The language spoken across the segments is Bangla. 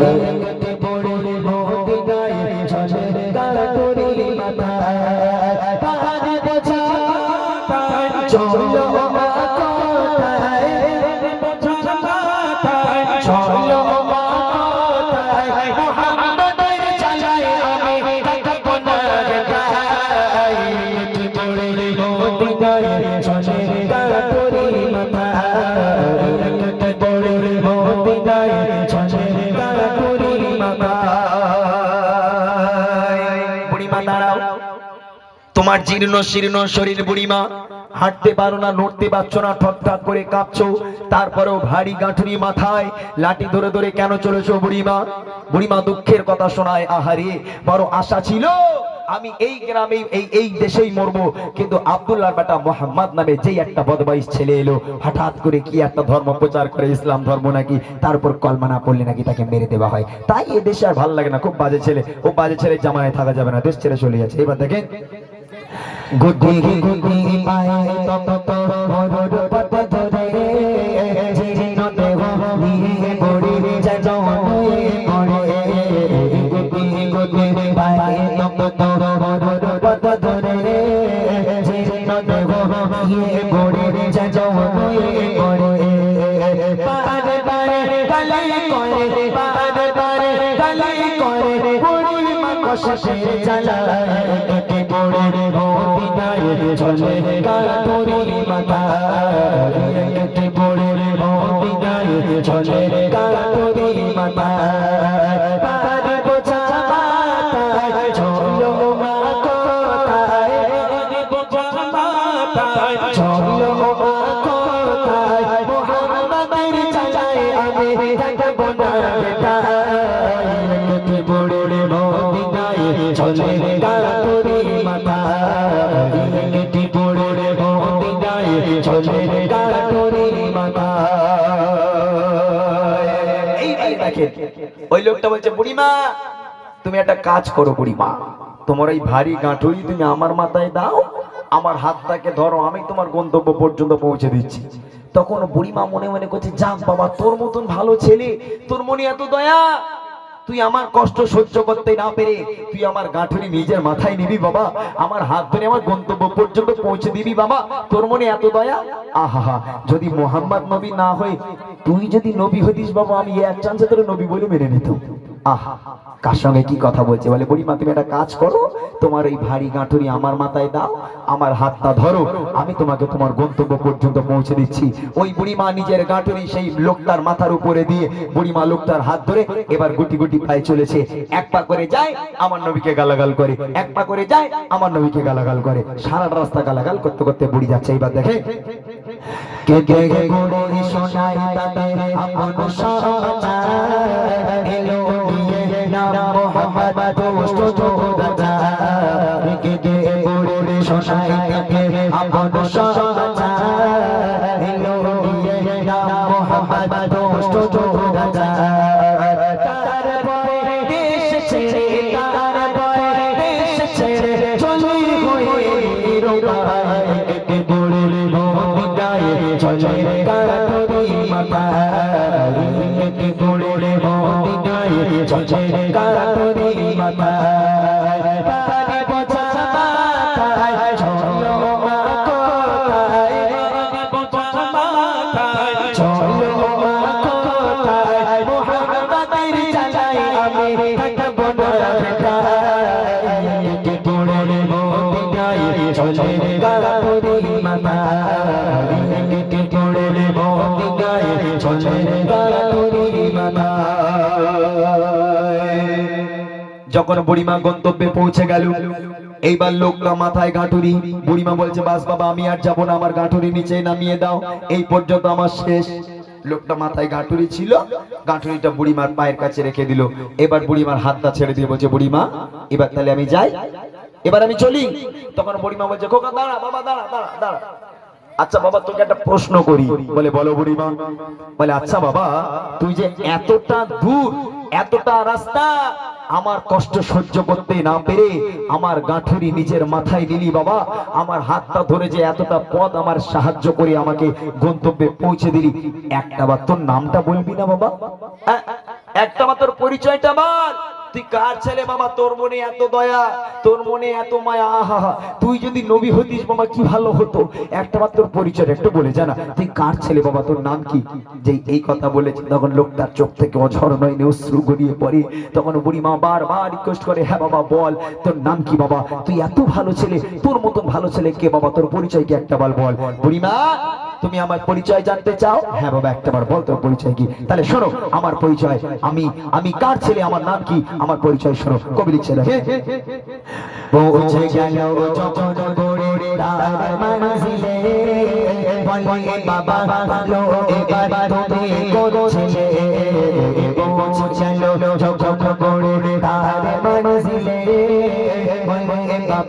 চলো তোমার জীর্ণ শীর্ণ শরীর বুড়িমা। হাঁটতে পারো না, নড়তে পারছ না, ঠক ঠক করে কাঁপছো। তারপরেও ভারী গাঁঠুরি মাথায় লাঠি ধরে ধরে কেন চলেছো বুড়িমা? বুড়িমা দুঃখের কথা শোনায়, আহারে, বড় আশা ছিল, আমি এই গ্রামে, এই এই দেশেই মরবো। কিন্তু আব্দুল্লাহর বেটা মোহাম্মদ নামে যেই একটা বদমাইশ ছেলে এলো, হঠাৎ করে কি একটা ধর্ম প্রচার করে, ইসলাম ধর্ম নাকি? তারপর কলমা না পড়লে নাকি তাকে মেরে দেওয়া হয়। তাই এ দেশে আর ভালো লাগে না, খুব বাজে ছেলে ও বাজে ছেলে জামায় থাকা যাবে না, দেশ ছেড়ে চলে যাচ্ছে। এবার দেখেন গুদি গুদি পায়ে তত তো হরর পত ধরে জিন দেহ নিয়ে পড়ে হয়ে পড়ে গুদি গুদি পায়ে তত তো হরর একে পড়ে মদিনায় চলে কাটুরি মাথা পারে বোঝা মাথায় চলো মা কোথায় বোঝা চলে গাড়ি লোকটা বলছে, বুড়িমা, তুমি একটা কাজ করো বুড়িমা। তোমার এই ভারী গাঁঠুরি তুমি আমার মাথায় দাও, আমার হাতটাকে ধরো, আমি তোমার গন্তব্য পর্যন্ত পৌঁছে দিচ্ছি। তখন বুড়িমা মনে মনে করছে, যাক বাবা, তোর মতন ভালো ছেলে, তোর মনে এত দয়া তুই আমার কষ্ট সহ্য করতে না পেরে তুই আমার গাঁঠুরি নিজের মাথায় নিবি বাবা। আমার হাত ধরে আমার গন্তব্য পর্যন্ত পৌঁছে দিবি বাবা। তোর মনে এত দয়া? আহা যদি মোহাম্মদ নবী না হয়ে, তুই যদি নবী হতিস বাবা, আমি এক চান্সে তোর নবী বলে মেনে নিত আহা, কার সঙ্গে কি কথা বলছে? বলে, বুড়িমা, তুমি একটা কাজ করো, তোমার এই ভারী গাঁঠুরি আমার মাথায় দাও, আমার হাতটা ধরো, আমি তোমাকে তোমার গন্তব্য পর্যন্ত পৌঁছে দিচ্ছি। ওই বুড়িমা নিজের গাঁঠুরি সেই লোকটার মাথার উপরে দিয়ে, বুড়িমা লোকটার হাত ধরে এবার গুটি গুটি পায়ে চলেছে। এক পা করে যায়, আমার নবীকে গালাগাল করে। এক পা করে যায়, আমার নবীকে গালাগাল করে। সারা রাস্তা গালাগাল করতে করতে বুড়ি যাচ্ছে। এবার দেখে কে কে কে বুড়ি শোনাই তাদের আপন সমাচার এলো নিয়ে নাম মোহাম্মদ দোস্ত যোগদা কে কে গোড়ি শোনাই তাদের আপন সমাচার চলে কাটরি মাথা কে চলে যখন বুড়িমা গন্তব্যে পৌঁছে গেল, এইবার লোকটা মাথায় গাঁটুরি বুড়িমা বলছে, বাস বাবা, আমি আর যাব না, আমার গাঁটুরি নিচে নামিয়ে দাও। এই পর্যন্ত আমার শেষ। লোকটা মাথায় গাঁটুরি ছিল গাঁটুরিটা বুড়িমার পায়ের কাছে রেখে দিল। এবার বুড়িমার হাতটা ছেড়ে দিয়ে বলছে, বুড়িমা, এবার তাহলে আমি যাই। এবার আমি চলি। তখন বুড়িমা বলছে, খোকা, দাঁড়া, বাবা, দাঁড়া দাঁড়া দাঁড়া। আচ্ছা বাবা, তোকে একটা প্রশ্ন করি। বলে, বলো বুড়িমা। বলে আচ্ছা বাবা, তুই যে এতটা দূর, এতটা রাস্তা আমার কষ্ট সহ্য করতে না পেরে আমার গাঁঠুরি নিজের মাথায় দিলি বাবা, আমার হাতটা ধরে যে এতটা পথ আমার সাহায্য করে আমাকে গন্তব্যে পৌঁছে দিলি। একটা বার তোর নামটা বলবি না বাবা? একটা বার তোর পরিচয়টা বল। তুই কার ছেলে বাবা, তোর মনে এত দয়া, তোর মনে এত মায়া? আহা তুই যদি নবী হতিস বাবা, কি ভালো হতো? একটা মাত্র পরিচয়, একটু বলে জানা, তুই কার ছেলে বাবা, তোর নাম কি? যে এই কথা বলেছে, তখন লোকটার চোখ থেকে অঝর নয়নে অশ্রু গড়িয়ে পড়ে। তখন বুড়ি মা বারবার রিকোয়েস্ট করে হ্যাঁ বাবা, বল, তোর নাম কি বাবা? তুই এত ভালো ছেলে, তোর মতন ভালো ছেলে কে বাবা? তোর পরিচয় কি একটা বল বল। বুড়িমা তুমি আমার পরিচয় জানতে চাও? হ্যাঁ বাবা একটাবার বল তোর পরিচয় কি? তাহলে শোনো, আমার পরিচয় আমি আমি কার ছেলে? আমার নাম কি? আমার পরিচয় শোনো, কবি লিখছে পৌঁছে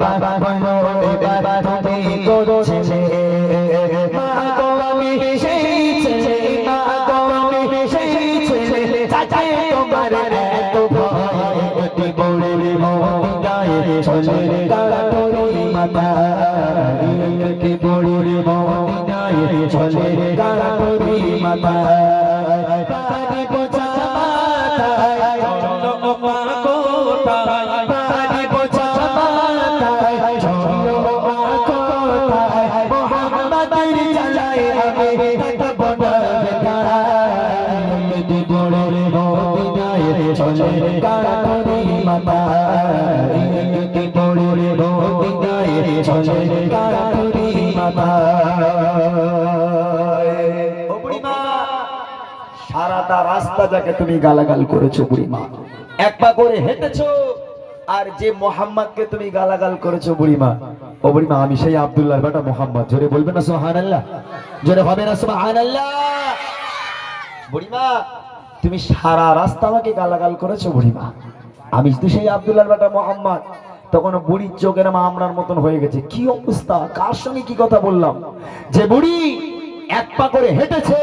বাবা চাচা তোমার এত ভয় বড় মদিনায় চলে কাটরি মাতা। অতি বড় মদিনায় চলে মাতা। রাস্তা যাকে তুমি গালাগাল করেছ বুড়িমা। এক পা করে হেঁটেছো, আর যে মোহাম্মদকে তুমি গালাগাল করেছ বুড়িমা। ও বুড়িমা, আমি সেই আব্দুল্লাহ বেটা মোহাম্মদ। জোরে বলবে না সোহান আল্লাহ জোরে হবে না সোহান আল্লাহ বুড়িমা, তুমি সারা রাস্তা আমাকে গালাগাল করেছ বুড়িমা। আমি তো সেই আব্দুল্লাহ বেটা মোহাম্মদ, তখন বুড়ির চোখের মা আমরার মতন হয়ে গেছে। কি অবস্থা? কার সঙ্গে কি কথা বললাম? যে বুড়ি এক পা করে হেঁটেছে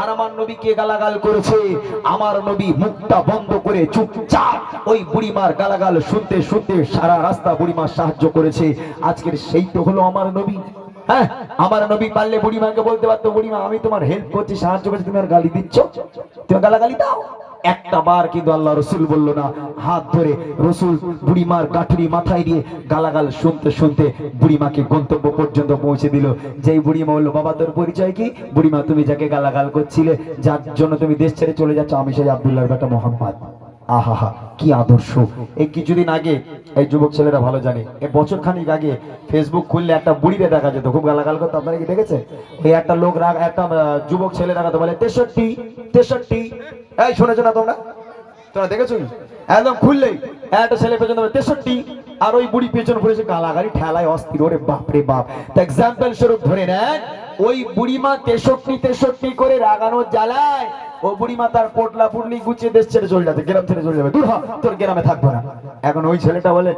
আর আমার নবীকে গালাগাল করেছে? আমার নবী মুখটা বন্ধ করে চুপচাপ ওই বুড়িমার গালাগাল শুনতে শুনতে সারা রাস্তা বুড়িমার সাহায্য করেছে। আজকের সেই তো হলো আমার নবী। হ্যাঁ আমার নবী পারলে বুড়িমাকে বলতে পারতো, বুড়িমা, আমি তোমার হেল্প করছি, সাহায্য করছি, তুমি আর গালি দিচ্ছ? তুমি গালাগালি দাও? একটা বার কিন্তু আল্লাহ রসুল বলল না, হাত ধরে রসুল বুড়িমার গাঠুরি মাথায় দিয়ে গালাগাল শুনতে শুনতে বুড়িমাকে গন্তব্য পর্যন্ত পৌঁছে দিল। যেই বুড়িমা বলল, বাবা, তোর পরিচয় কি? বুড়িমা, তুমি যাকে গালাগাল করছিলে, যার জন্য তুমি দেশ ছেড়ে চলে যাচ্ছ, আমি সেই আব্দুল্লাহ বেটা মোহাম্মদ। আহা কি আদর্শ। এই কিছুদিন আগে, এই যুবক ছেলেরা ভালো জানে, এই বছর খানিক আগে ফেসবুক খুললে একটা বুড়িরে দেখা যেত, খুব গালাগাল করতো, আপনারা কি দেখেছে এই একটা লোক রাগ, একটা যুবক ছেলে দেখাতে বলে, তেষট্টি তেষট্টি। এই, শুনেছো না তোমরা? তোমরা দেখেছ একদম খুললেই, একটা ছেলে তোমার তেষট্টি। আর ওই বুড়ি পেছনে পড়েছে গালাগালি ঠেলায় অস্থির ওরে বাপ। রে বাপ এক্সাম্পল স্বরূপ ধরে নেন ওই বুড়িমা তেষট্টি তেষট্টি করে রাগানোর জ্বালায় ও বুড়িমা তার পোটলা পুটলি গুছিয়ে দেশ ছেড়ে চলে যাবে গ্রাম ছেড়ে চলে যাবে। দূর হ তোর গ্রামে থাকব না। এখন ওই ছেলেটা বলে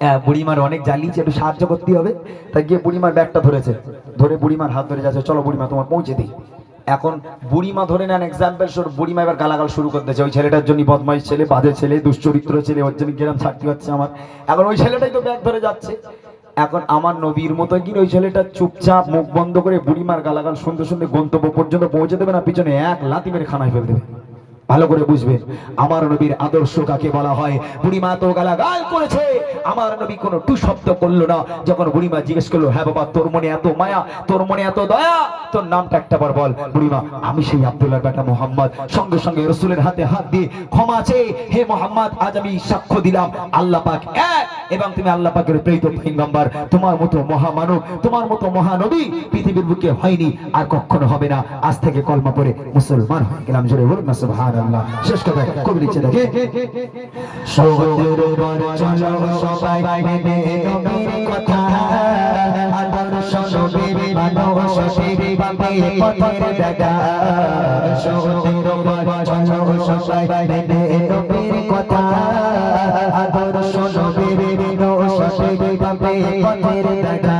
"হ্যাঁ, বুড়িমার অনেক জ্বালিয়েছে একটু সাহায্য করতে হবে। তাই গিয়ে বুড়িমার ব্যাগটা ধরেছে ধরে বুড়িমার হাত ধরে যাচ্ছে চলো বুড়িমা তোমার পৌঁছে দিই। এখন বুড়িমা ধরে নেন এক্সাম্পল সর বুড়িমা এবার গালাগাল শুরু করতে ওই ছেলেটার জন্য বদমাইশ ছেলে, বাজে ছেলে, দুশ্চরিত্র ছেলে, ওর জন্য গ্রাম ছাড়তে হচ্ছে আমার। এখন ওই ছেলেটাই তো ব্যাগ ধরে যাচ্ছে। এখন আমার নবীর মতো কি ওই ছেলেটা চুপচাপ মুখ বন্ধ করে বুড়িমার গালাগাল শুনতে শুনতে গন্তব্য পর্যন্ত পৌঁছে দেবে না, পিছনে এক লাতি মেরে খানায় ফেলে দেবে? ভালো করে বুঝবেন আমার নবীর আদর্শ কাকে বলা হয়? বুড়িমা তো গালাগাল করেছে। আমার নবী কোনো টু শব্দ করল না। যখন বুড়িমা জিজ্ঞেস করল হ্যাঁ বাবা, তোর মনে এত মায়া? তোর মনে এত দয়া? তোর নামটা একটা বার বল। বুড়িমা, আমি সেই আব্দুল্লাহ বেটা মোহাম্মদ। সঙ্গে সঙ্গে রসুলের হাতে হাত দিয়ে ক্ষমা চেয়ে, হে মোহাম্মদ, আজ আমি সাক্ষ্য দিলাম। আল্লাহ পাক এক, এবং তুমি আল্লাহ পাকের প্রেরিত পয়গম্বর। তোমার মতো মহামানব, তোমার মতো মহানবী পৃথিবীর বুকে হয়নি, আর কখনো হবে না। আজ থেকে কলমা পড়ে মুসলমান হয়ে গেলাম। জোরে বলুন না সুবহানাল্লাহ। শেষ কথা কবি লিখছে দেখে। সহজের উপর চলো সবাই মেনে নবীর কথা। আদর্শ নবীর মানুষ সেবি পাবে পথের দেখা। সহজের উপর চলো সবাই মেনে নবীর কথা। আদর্শ নবীর মানুষ সেবি পাবে পথের দেখা।